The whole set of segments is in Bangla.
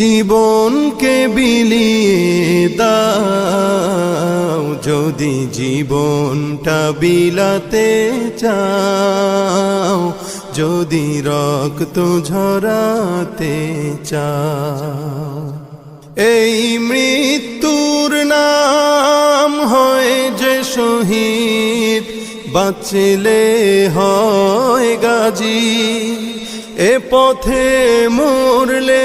জীবনকে বিলিয়ে দাও, যদি জীবনটা বিলাতে চাও, যদি রক্ত ঝরাতে চাও। এই মৃত্যুর নাম হয় যে শহীদ, বাঁচলে হয় গাজী, এ পথে মরলে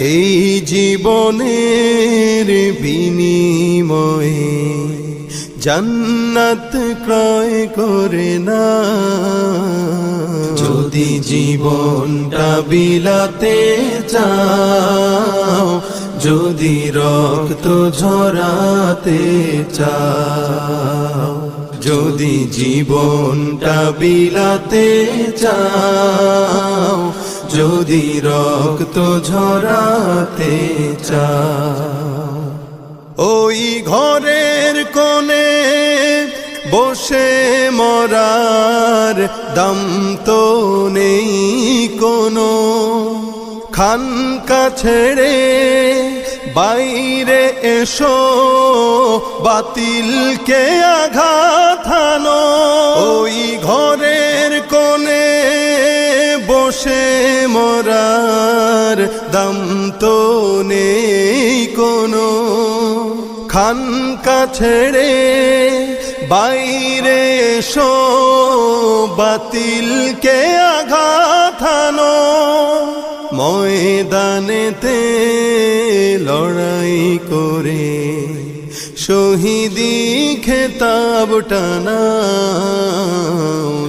এই জীবনের বিনিময়ে জান্নাত ক্রয় করে না। যদি জীবনটা বিলাতে চাও, যদি রক্ত ঝরাতে চাও, যদি জীবনটা বিলাতে চাও যদি রক্ত ঝরাতে চাও, ওই ঘরের কোণে বসে মরার দম তো নেই কোনো। খানকা ছেড়ে বাইরে এসো, বাতিলকে আঘাত ওই কোণে বসে মরার দম তো নেই কোনো। খানকা ছেড়ে বাইরে এসো, বাতিলকে আঘাত হানো ময়দানেতে লড়াই করে শহীদি খেতাব টানা।